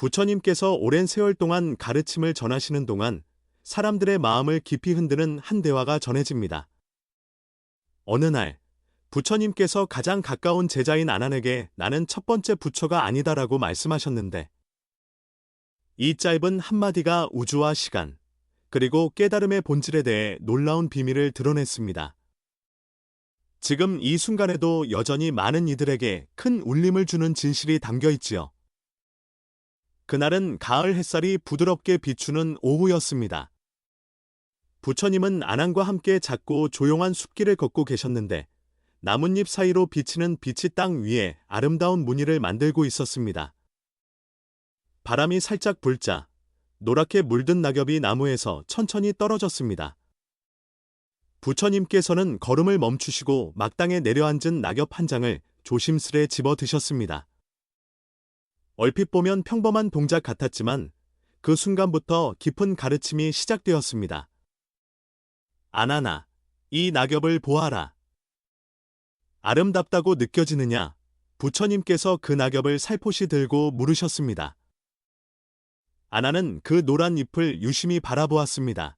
부처님께서 오랜 세월 동안 가르침을 전하시는 동안 사람들의 마음을 깊이 흔드는 한 대화가 전해집니다. 어느 날, 부처님께서 가장 가까운 제자인 아난에게 나는 첫 번째 부처가 아니다라고 말씀하셨는데, 이 짧은 한마디가 우주와 시간, 그리고 깨달음의 본질에 대해 놀라운 비밀을 드러냈습니다. 지금 이 순간에도 여전히 많은 이들에게 큰 울림을 주는 진실이 담겨 있지요. 그날은 가을 햇살이 부드럽게 비추는 오후였습니다. 부처님은 아난과 함께 작고 조용한 숲길을 걷고 계셨는데 나뭇잎 사이로 비치는 빛이 땅 위에 아름다운 무늬를 만들고 있었습니다. 바람이 살짝 불자 노랗게 물든 낙엽이 나무에서 천천히 떨어졌습니다. 부처님께서는 걸음을 멈추시고 막당에 내려앉은 낙엽 한 장을 조심스레 집어 드셨습니다. 얼핏 보면 평범한 동작 같았지만 그 순간부터 깊은 가르침이 시작되었습니다. 아나나, 이 낙엽을 보아라. 아름답다고 느껴지느냐? 부처님께서 그 낙엽을 살포시 들고 물으셨습니다. 아나는 그 노란 잎을 유심히 바라보았습니다.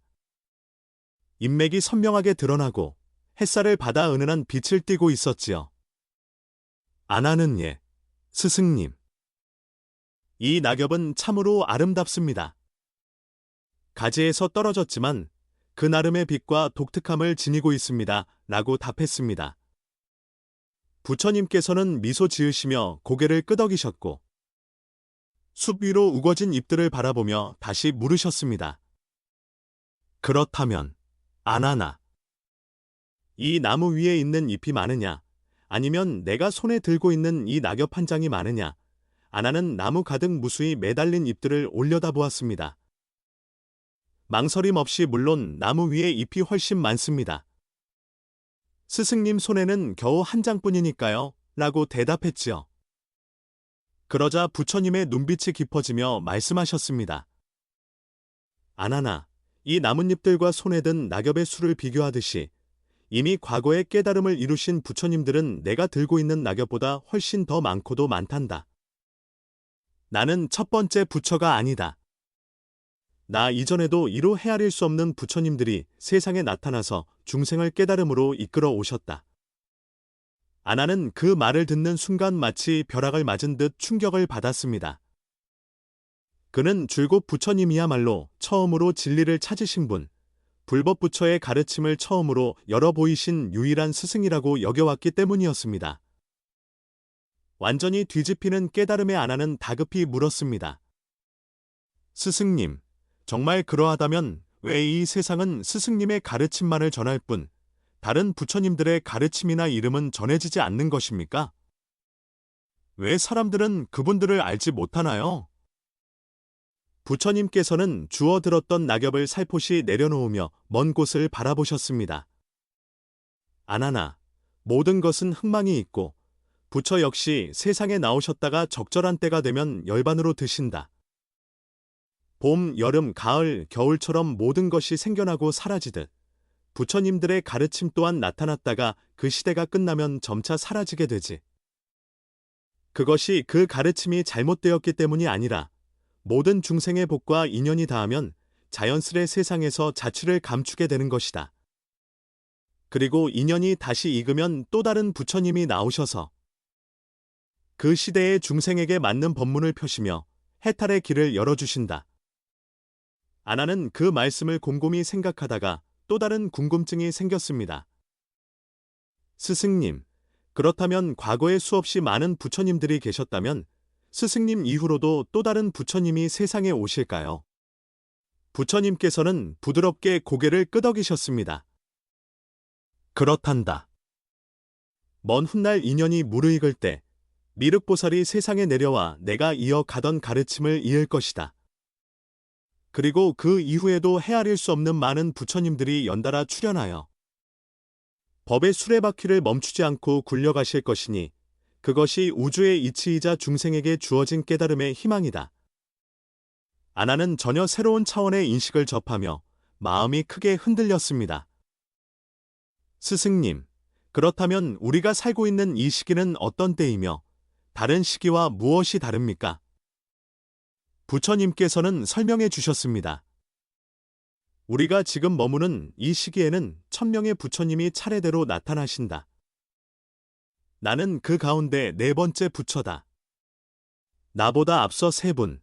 인맥이 선명하게 드러나고 햇살을 받아 은은한 빛을 띠고 있었지요. 아나는 예, 스승님. 이 낙엽은 참으로 아름답습니다. 가지에서 떨어졌지만 그 나름의 빛과 독특함을 지니고 있습니다. 라고 답했습니다. 부처님께서는 미소 지으시며 고개를 끄덕이셨고 숲 위로 우거진 잎들을 바라보며 다시 물으셨습니다. 그렇다면 아나나 이 나무 위에 있는 잎이 많으냐 아니면 내가 손에 들고 있는 이 낙엽 한 장이 많으냐 아나는 나무 가득 무수히 매달린 잎들을 올려다보았습니다. 망설임 없이 물론 나무 위에 잎이 훨씬 많습니다. 스승님 손에는 겨우 한 장뿐이니까요. 라고 대답했지요. 그러자 부처님의 눈빛이 깊어지며 말씀하셨습니다. 아나나, 이 나뭇잎들과 손에 든 낙엽의 수를 비교하듯이 이미 과거의 깨달음을 이루신 부처님들은 내가 들고 있는 낙엽보다 훨씬 더 많고도 많단다. 나는 첫 번째 부처가 아니다. 나 이전에도 이로 헤아릴 수 없는 부처님들이 세상에 나타나서 중생을 깨달음으로 이끌어 오셨다. 아나는 그 말을 듣는 순간 마치 벼락을 맞은 듯 충격을 받았습니다. 그는 줄곧 부처님이야말로 처음으로 진리를 찾으신 분, 불법 부처의 가르침을 처음으로 열어 보이신 유일한 스승이라고 여겨왔기 때문이었습니다. 완전히 뒤집히는 깨달음의 아나는 다급히 물었습니다. 스승님, 정말 그러하다면 왜 이 세상은 스승님의 가르침만을 전할 뿐 다른 부처님들의 가르침이나 이름은 전해지지 않는 것입니까? 왜 사람들은 그분들을 알지 못하나요? 부처님께서는 주워 들었던 낙엽을 살포시 내려놓으며 먼 곳을 바라보셨습니다. 아나나, 모든 것은 흥망이 있고 부처 역시 세상에 나오셨다가 적절한 때가 되면 열반으로 드신다. 봄, 여름, 가을, 겨울처럼 모든 것이 생겨나고 사라지듯 부처님들의 가르침 또한 나타났다가 그 시대가 끝나면 점차 사라지게 되지. 그것이 그 가르침이 잘못되었기 때문이 아니라 모든 중생의 복과 인연이 닿으면 자연스레 세상에서 자취를 감추게 되는 것이다. 그리고 인연이 다시 익으면 또 다른 부처님이 나오셔서 그 시대의 중생에게 맞는 법문을 펴시며 해탈의 길을 열어주신다. 아나는 그 말씀을 곰곰이 생각하다가 또 다른 궁금증이 생겼습니다. 스승님, 그렇다면 과거에 수없이 많은 부처님들이 계셨다면 스승님 이후로도 또 다른 부처님이 세상에 오실까요? 부처님께서는 부드럽게 고개를 끄덕이셨습니다. 그렇단다. 먼 훗날 인연이 무르익을 때 미륵보살이 세상에 내려와 내가 이어가던 가르침을 이을 것이다. 그리고 그 이후에도 헤아릴 수 없는 많은 부처님들이 연달아 출연하여 법의 수레바퀴를 멈추지 않고 굴려가실 것이니 그것이 우주의 이치이자 중생에게 주어진 깨달음의 희망이다. 아나는 전혀 새로운 차원의 인식을 접하며 마음이 크게 흔들렸습니다. 스승님, 그렇다면 우리가 살고 있는 이 시기는 어떤 때이며 다른 시기와 무엇이 다릅니까? 부처님께서는 설명해 주셨습니다. 우리가 지금 머무는 이 시기에는 천명의 부처님이 차례대로 나타나신다. 나는 그 가운데 네 번째 부처다. 나보다 앞서 세 분,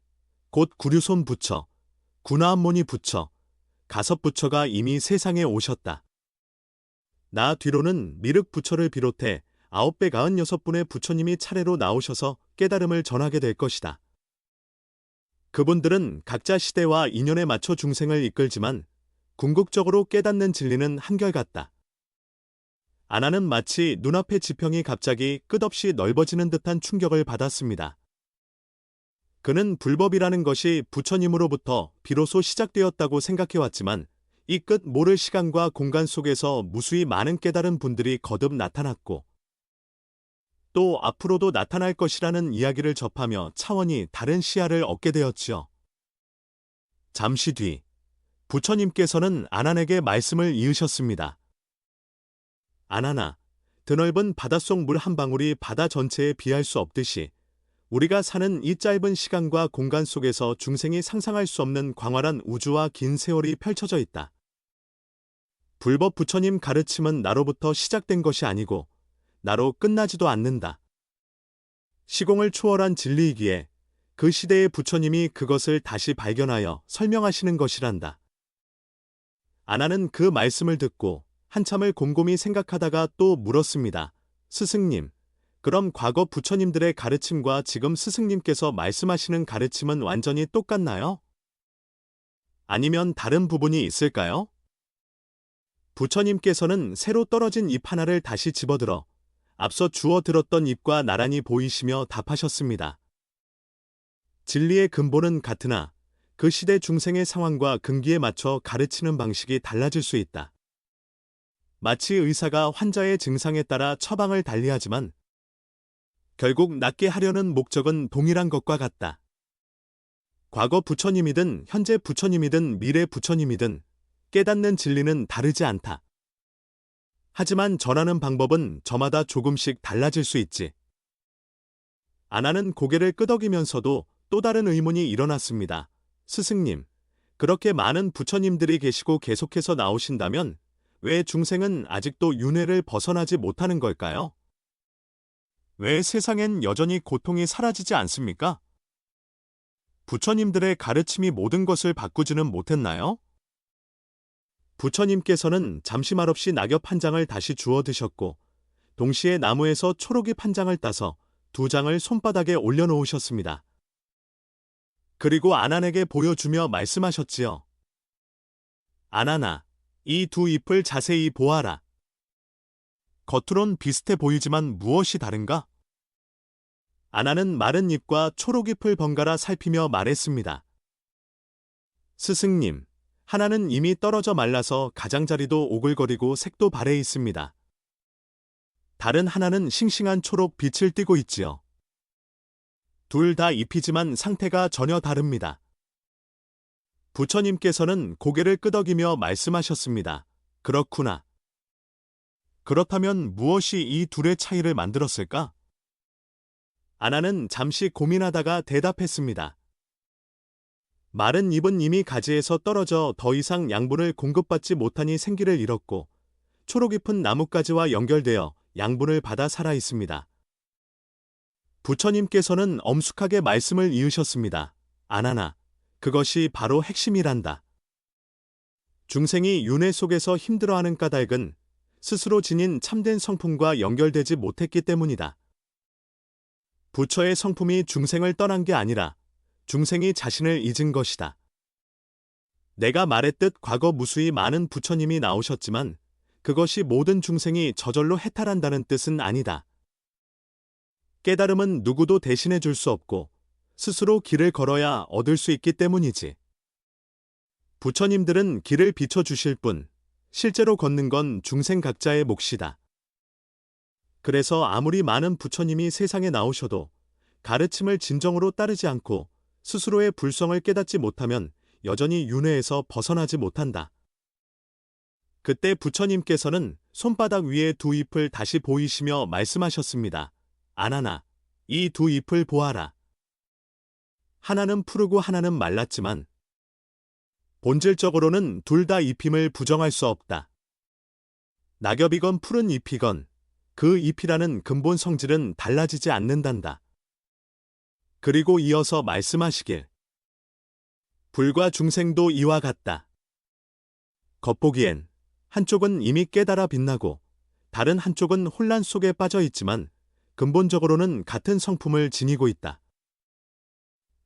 곧 구류손 부처, 구나암모니 부처, 가섭 부처가 이미 세상에 오셨다. 나 뒤로는 미륵 부처를 비롯해 아홉 배 가흔 여섯 분의 부처님이 차례로 나오셔서 깨달음을 전하게 될 것이다. 그분들은 각자 시대와 인연에 맞춰 중생을 이끌지만 궁극적으로 깨닫는 진리는 한결같다. 아나는 마치 눈앞의 지평이 갑자기 끝없이 넓어지는 듯한 충격을 받았습니다. 그는 불법이라는 것이 부처님으로부터 비로소 시작되었다고 생각해왔지만 이 끝 모를 시간과 공간 속에서 무수히 많은 깨달은 분들이 거듭 나타났고 또 앞으로도 나타날 것이라는 이야기를 접하며 차원이 다른 시야를 얻게 되었지요. 잠시 뒤 부처님께서는 아난에게 말씀을 이으셨습니다. 아나나, 드넓은 바닷속 물 한 방울이 바다 전체에 비할 수 없듯이 우리가 사는 이 짧은 시간과 공간 속에서 중생이 상상할 수 없는 광활한 우주와 긴 세월이 펼쳐져 있다. 불법 부처님 가르침은 나로부터 시작된 것이 아니고 나로 끝나지도 않는다. 시공을 초월한 진리이기에 그 시대의 부처님이 그것을 다시 발견하여 설명하시는 것이란다. 아나는 그 말씀을 듣고 한참을 곰곰이 생각하다가 또 물었습니다. 스승님, 그럼 과거 부처님들의 가르침과 지금 스승님께서 말씀하시는 가르침은 완전히 똑같나요? 아니면 다른 부분이 있을까요? 부처님께서는 새로 떨어진 잎 하나를 다시 집어들어 앞서 주워 들었던 잎과 나란히 보이시며 답하셨습니다. 진리의 근본은 같으나 그 시대 중생의 상황과 근기에 맞춰 가르치는 방식이 달라질 수 있다. 마치 의사가 환자의 증상에 따라 처방을 달리하지만 결국 낫게 하려는 목적은 동일한 것과 같다. 과거 부처님이든 현재 부처님이든 미래 부처님이든 깨닫는 진리는 다르지 않다. 하지만 전하는 방법은 저마다 조금씩 달라질 수 있지. 아나는 고개를 끄덕이면서도 또 다른 의문이 일어났습니다. 스승님, 그렇게 많은 부처님들이 계시고 계속해서 나오신다면 왜 중생은 아직도 윤회를 벗어나지 못하는 걸까요? 왜 세상엔 여전히 고통이 사라지지 않습니까? 부처님들의 가르침이 모든 것을 바꾸지는 못했나요? 부처님께서는 잠시 말없이 낙엽 한 장을 다시 주워 드셨고, 동시에 나무에서 초록이 한 장을 따서 두 장을 손바닥에 올려놓으셨습니다. 그리고 아난에게 보여주며 말씀하셨지요. 아나나, 이두 잎을 자세히 보아라. 겉으론 비슷해 보이지만 무엇이 다른가? 아나는 마른 잎과 초록잎을 번갈아 살피며 말했습니다. 스승님, 하나는 이미 떨어져 말라서 가장자리도 오글거리고 색도 바래 있습니다. 다른 하나는 싱싱한 초록 빛을 띠고 있지요. 둘 다 잎이지만 상태가 전혀 다릅니다. 부처님께서는 고개를 끄덕이며 말씀하셨습니다. 그렇구나. 그렇다면 무엇이 이 둘의 차이를 만들었을까? 아나는 잠시 고민하다가 대답했습니다. 마른 잎은 이미 가지에서 떨어져 더 이상 양분을 공급받지 못하니 생기를 잃었고 초록 잎은 나뭇가지와 연결되어 양분을 받아 살아 있습니다. 부처님께서는 엄숙하게 말씀을 이으셨습니다. 아나나, 그것이 바로 핵심이란다. 중생이 윤회 속에서 힘들어하는 까닭은 스스로 지닌 참된 성품과 연결되지 못했기 때문이다. 부처의 성품이 중생을 떠난 게 아니라 중생이 자신을 잊은 것이다. 내가 말했듯 과거 무수히 많은 부처님이 나오셨지만 그것이 모든 중생이 저절로 해탈한다는 뜻은 아니다. 깨달음은 누구도 대신해 줄 수 없고 스스로 길을 걸어야 얻을 수 있기 때문이지. 부처님들은 길을 비춰주실 뿐 실제로 걷는 건 중생 각자의 몫이다. 그래서 아무리 많은 부처님이 세상에 나오셔도 가르침을 진정으로 따르지 않고 스스로의 불성을 깨닫지 못하면 여전히 윤회에서 벗어나지 못한다. 그때 부처님께서는 손바닥 위에 두 잎을 다시 보이시며 말씀하셨습니다. 아나나, 이 두 잎을 보아라. 하나는 푸르고 하나는 말랐지만 본질적으로는 둘 다 잎힘을 부정할 수 없다. 낙엽이건 푸른 잎이건 그 잎이라는 근본 성질은 달라지지 않는단다. 그리고 이어서 말씀하시길. 불과 중생도 이와 같다. 겉보기엔 한쪽은 이미 깨달아 빛나고 다른 한쪽은 혼란 속에 빠져 있지만 근본적으로는 같은 성품을 지니고 있다.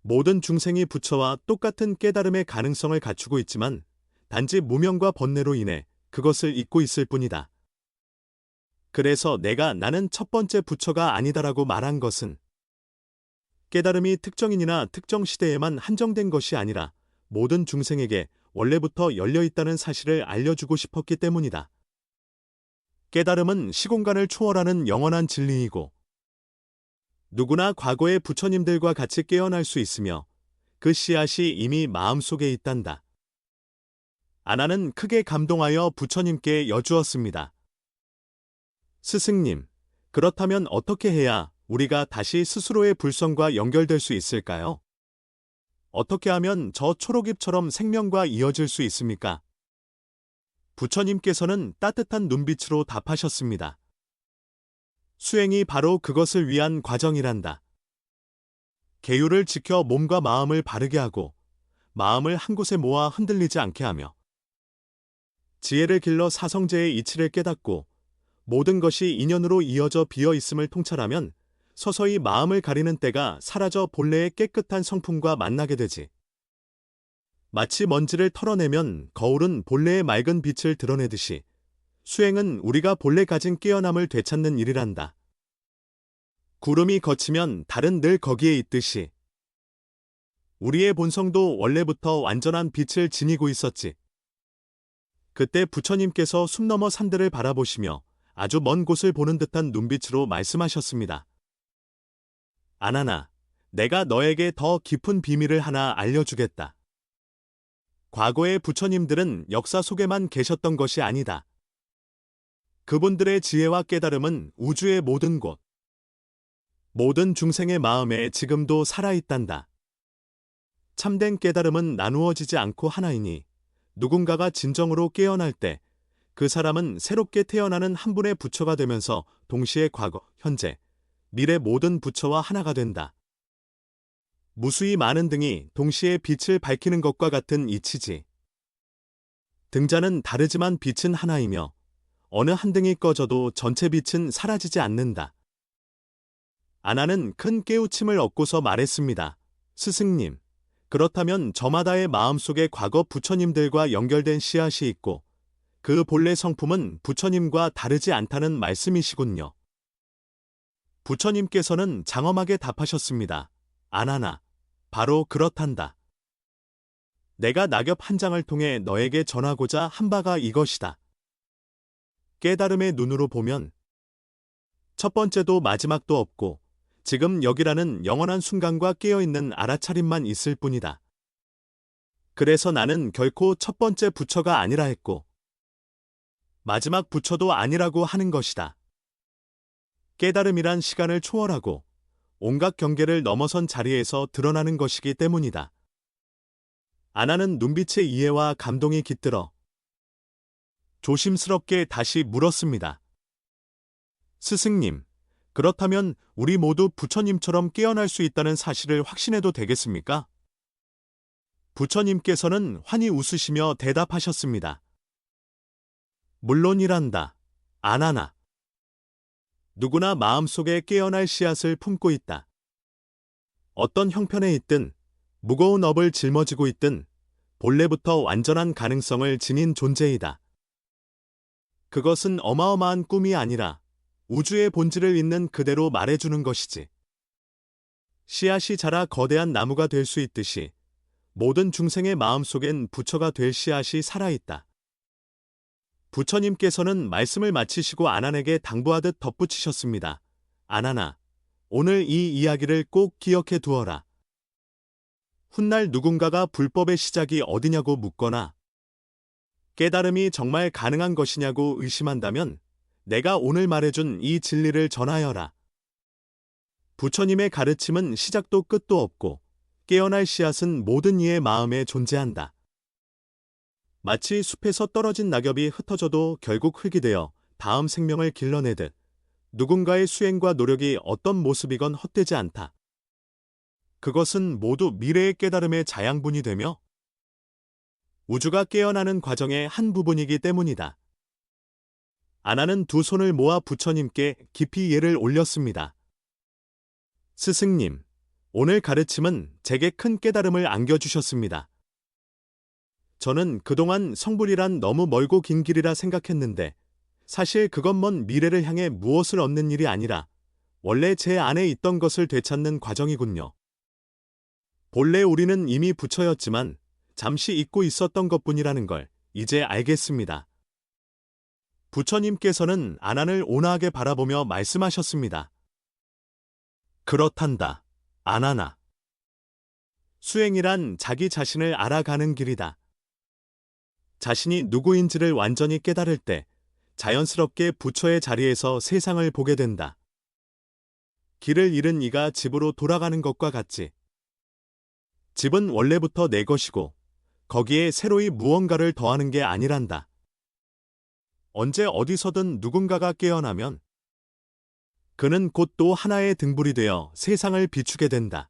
모든 중생이 부처와 똑같은 깨달음의 가능성을 갖추고 있지만 단지 무명과 번뇌로 인해 그것을 잊고 있을 뿐이다. 그래서 내가 나는 첫 번째 부처가 아니다라고 말한 것은 깨달음이 특정인이나 특정 시대에만 한정된 것이 아니라 모든 중생에게 원래부터 열려 있다는 사실을 알려주고 싶었기 때문이다. 깨달음은 시공간을 초월하는 영원한 진리이고 누구나 과거의 부처님들과 같이 깨어날 수 있으며 그 씨앗이 이미 마음속에 있단다. 아나는 크게 감동하여 부처님께 여주었습니다. 스승님, 그렇다면 어떻게 해야 우리가 다시 스스로의 불성과 연결될 수 있을까요? 어떻게 하면 저 초록잎처럼 생명과 이어질 수 있습니까? 부처님께서는 따뜻한 눈빛으로 답하셨습니다. 수행이 바로 그것을 위한 과정이란다. 계율을 지켜 몸과 마음을 바르게 하고 마음을 한 곳에 모아 흔들리지 않게 하며 지혜를 길러 사성제의 이치를 깨닫고 모든 것이 인연으로 이어져 비어 있음을 통찰하면 서서히 마음을 가리는 때가 사라져 본래의 깨끗한 성품과 만나게 되지. 마치 먼지를 털어내면 거울은 본래의 맑은 빛을 드러내듯이 수행은 우리가 본래 가진 깨어남을 되찾는 일이란다. 구름이 거치면 달은 늘 거기에 있듯이 우리의 본성도 원래부터 완전한 빛을 지니고 있었지. 그때 부처님께서 숨 넘어 산들을 바라보시며 아주 먼 곳을 보는 듯한 눈빛으로 말씀하셨습니다. 아나나, 내가 너에게 더 깊은 비밀을 하나 알려주겠다. 과거의 부처님들은 역사 속에만 계셨던 것이 아니다. 그분들의 지혜와 깨달음은 우주의 모든 곳, 모든 중생의 마음에 지금도 살아있단다. 참된 깨달음은 나누어지지 않고 하나이니 누군가가 진정으로 깨어날 때 그 사람은 새롭게 태어나는 한 분의 부처가 되면서 동시에 과거, 현재, 미래 모든 부처와 하나가 된다. 무수히 많은 등이 동시에 빛을 밝히는 것과 같은 이치지. 등자는 다르지만 빛은 하나이며 어느 한 등이 꺼져도 전체 빛은 사라지지 않는다. 아나는 큰 깨우침을 얻고서 말했습니다. 스승님, 그렇다면 저마다의 마음속에 과거 부처님들과 연결된 씨앗이 있고 그 본래 성품은 부처님과 다르지 않다는 말씀이시군요. 부처님께서는 장엄하게 답하셨습니다. 아나나, 바로 그렇단다. 내가 낙엽 한 장을 통해 너에게 전하고자 한 바가 이것이다. 깨달음의 눈으로 보면 첫 번째도 마지막도 없고 지금 여기라는 영원한 순간과 깨어있는 알아차림만 있을 뿐이다. 그래서 나는 결코 첫 번째 부처가 아니라 했고 마지막 부처도 아니라고 하는 것이다. 깨달음이란 시간을 초월하고 온갖 경계를 넘어선 자리에서 드러나는 것이기 때문이다. 아나는 눈빛의 이해와 감동이 깃들어 조심스럽게 다시 물었습니다. 스승님, 그렇다면 우리 모두 부처님처럼 깨어날 수 있다는 사실을 확신해도 되겠습니까? 부처님께서는 환히 웃으시며 대답하셨습니다. 물론이란다. 아나나. 누구나 마음속에 깨어날 씨앗을 품고 있다. 어떤 형편에 있든 무거운 업을 짊어지고 있든 본래부터 완전한 가능성을 지닌 존재이다. 그것은 어마어마한 꿈이 아니라 우주의 본질을 있는 그대로 말해주는 것이지. 씨앗이 자라 거대한 나무가 될 수 있듯이 모든 중생의 마음속엔 부처가 될 씨앗이 살아있다. 부처님께서는 말씀을 마치시고 아난에게 당부하듯 덧붙이셨습니다. 아난아, 오늘 이 이야기를 꼭 기억해 두어라. 훗날 누군가가 불법의 시작이 어디냐고 묻거나 깨달음이 정말 가능한 것이냐고 의심한다면 내가 오늘 말해준 이 진리를 전하여라. 부처님의 가르침은 시작도 끝도 없고 깨어날 씨앗은 모든 이의 마음에 존재한다. 마치 숲에서 떨어진 낙엽이 흩어져도 결국 흙이 되어 다음 생명을 길러내듯 누군가의 수행과 노력이 어떤 모습이건 헛되지 않다. 그것은 모두 미래의 깨달음의 자양분이 되며 우주가 깨어나는 과정의 한 부분이기 때문이다. 아나는 두 손을 모아 부처님께 깊이 예를 올렸습니다. 스승님, 오늘 가르침은 제게 큰 깨달음을 안겨주셨습니다. 저는 그동안 성불이란 너무 멀고 긴 길이라 생각했는데 사실 그건 먼 미래를 향해 무엇을 얻는 일이 아니라 원래 제 안에 있던 것을 되찾는 과정이군요. 본래 우리는 이미 부처였지만 잠시 잊고 있었던 것뿐이라는 걸 이제 알겠습니다. 부처님께서는 아난을 온화하게 바라보며 말씀하셨습니다. 그렇단다. 아나나. 수행이란 자기 자신을 알아가는 길이다. 자신이 누구인지를 완전히 깨달을 때 자연스럽게 부처의 자리에서 세상을 보게 된다. 길을 잃은 이가 집으로 돌아가는 것과 같지. 집은 원래부터 내 것이고 거기에 새로이 무언가를 더하는 게 아니란다. 언제 어디서든 누군가가 깨어나면 그는 곧 또 하나의 등불이 되어 세상을 비추게 된다.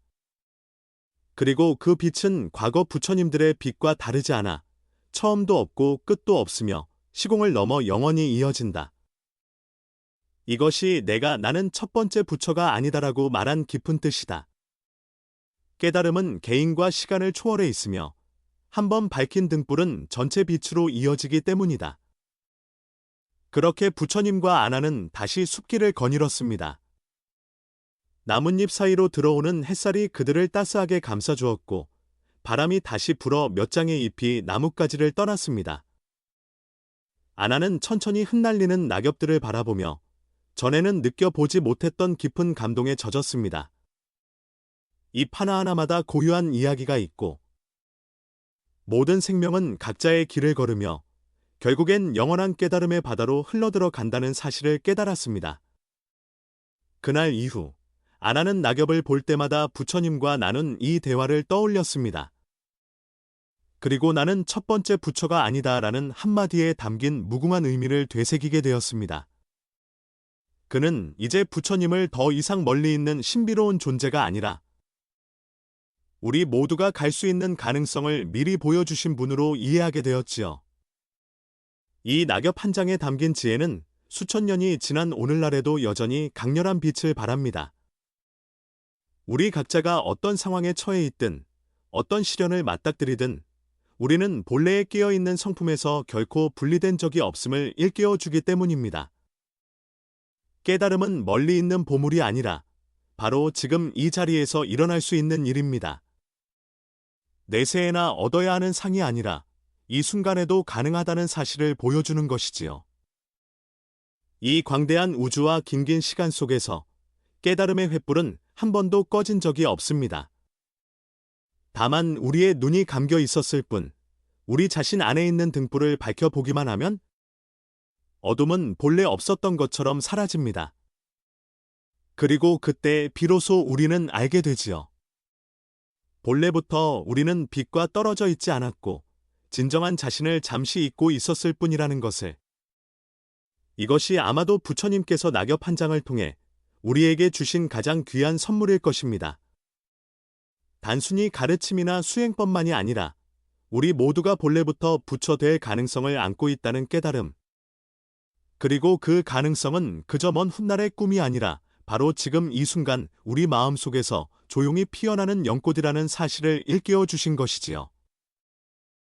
그리고 그 빛은 과거 부처님들의 빛과 다르지 않아 처음도 없고 끝도 없으며 시공을 넘어 영원히 이어진다. 이것이 내가 나는 첫 번째 부처가 아니다라고 말한 깊은 뜻이다. 깨달음은 개인과 시간을 초월해 있으며 한 번 밝힌 등불은 전체 빛으로 이어지기 때문이다. 그렇게 부처님과 아나는 다시 숲길을 거닐었습니다. 나뭇잎 사이로 들어오는 햇살이 그들을 따스하게 감싸주었고 바람이 다시 불어 몇 장의 잎이 나뭇가지를 떠났습니다. 아나는 천천히 흩날리는 낙엽들을 바라보며 전에는 느껴보지 못했던 깊은 감동에 젖었습니다. 잎 하나하나마다 고유한 이야기가 있고 모든 생명은 각자의 길을 걸으며 결국엔 영원한 깨달음의 바다로 흘러들어 간다는 사실을 깨달았습니다. 그날 이후 아나는 낙엽을 볼 때마다 부처님과 나눈 이 대화를 떠올렸습니다. 그리고 나는 첫 번째 부처가 아니다라는 한마디에 담긴 무궁한 의미를 되새기게 되었습니다. 그는 이제 부처님을 더 이상 멀리 있는 신비로운 존재가 아니라 우리 모두가 갈 수 있는 가능성을 미리 보여주신 분으로 이해하게 되었지요. 이 낙엽 한 장에 담긴 지혜는 수천 년이 지난 오늘날에도 여전히 강렬한 빛을 발합니다. 우리 각자가 어떤 상황에 처해 있든 어떤 시련을 맞닥뜨리든 우리는 본래에 끼어 있는 성품에서 결코 분리된 적이 없음을 일깨워 주기 때문입니다. 깨달음은 멀리 있는 보물이 아니라 바로 지금 이 자리에서 일어날 수 있는 일입니다. 내세에나 얻어야 하는 상이 아니라 이 순간에도 가능하다는 사실을 보여주는 것이지요. 이 광대한 우주와 긴긴 시간 속에서 깨달음의 횃불은 한 번도 꺼진 적이 없습니다. 다만 우리의 눈이 감겨 있었을 뿐 우리 자신 안에 있는 등불을 밝혀보기만 하면 어둠은 본래 없었던 것처럼 사라집니다. 그리고 그때 비로소 우리는 알게 되지요. 본래부터 우리는 빛과 떨어져 있지 않았고 진정한 자신을 잠시 잊고 있었을 뿐이라는 것을. 이것이 아마도 부처님께서 낙엽 한 장을 통해 우리에게 주신 가장 귀한 선물일 것입니다. 단순히 가르침이나 수행법만이 아니라 우리 모두가 본래부터 부처될 가능성을 안고 있다는 깨달음. 그리고 그 가능성은 그저 먼 훗날의 꿈이 아니라 바로 지금 이 순간 우리 마음 속에서 조용히 피어나는 연꽃이라는 사실을 일깨워 주신 것이지요.